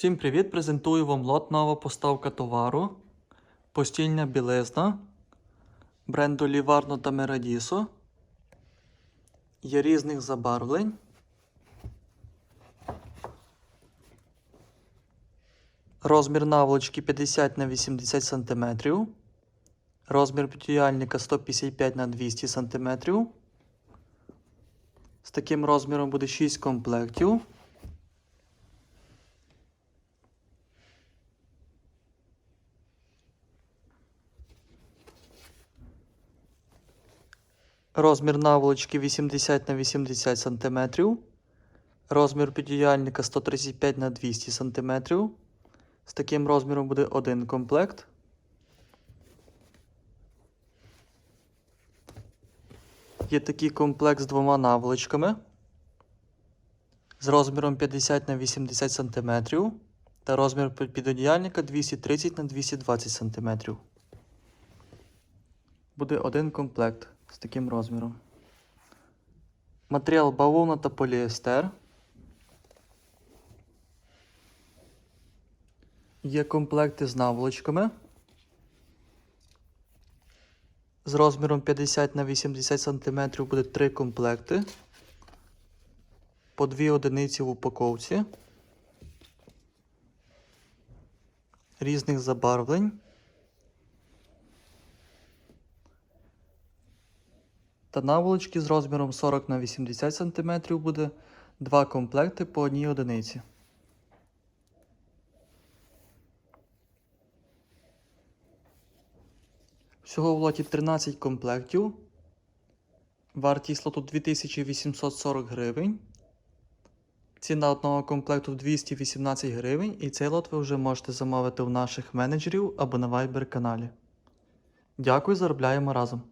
Всім привіт! Презентую вам лот нова поставка товару. Постільня білизна бренду Livarno та Meradiso. Є різних забарвлень. Розмір наволочки 50 на 80 см. Розмір підіяльника 155 на 200 см. З таким розміром буде 6 комплектів. Розмір наволочки 80 на 80 см. Розмір підіяльника 135 на 200 см. З таким розміром буде один комплект. Є такий комплект з двома наволочками. З розміром 50 на 80 см. Та розмір підодіяльника 230 на 220 см. Буде один комплект з таким розміром. Матеріал бавовна та поліестер. Є комплекти з наволочками. З розміром 50 на 80 см буде 3 комплекти. По 2 одиниці в упаковці. Різних забарвлень. Та наволочки з розміром 40 на 80 см буде 2 комплекти по одній одиниці. Всього в лоті 13 комплектів. Вартість лоту 2840 гривень. Ціна одного комплекту 218 гривень, і цей лот ви вже можете замовити у наших менеджерів або на Viber каналі. Дякую, заробляємо разом!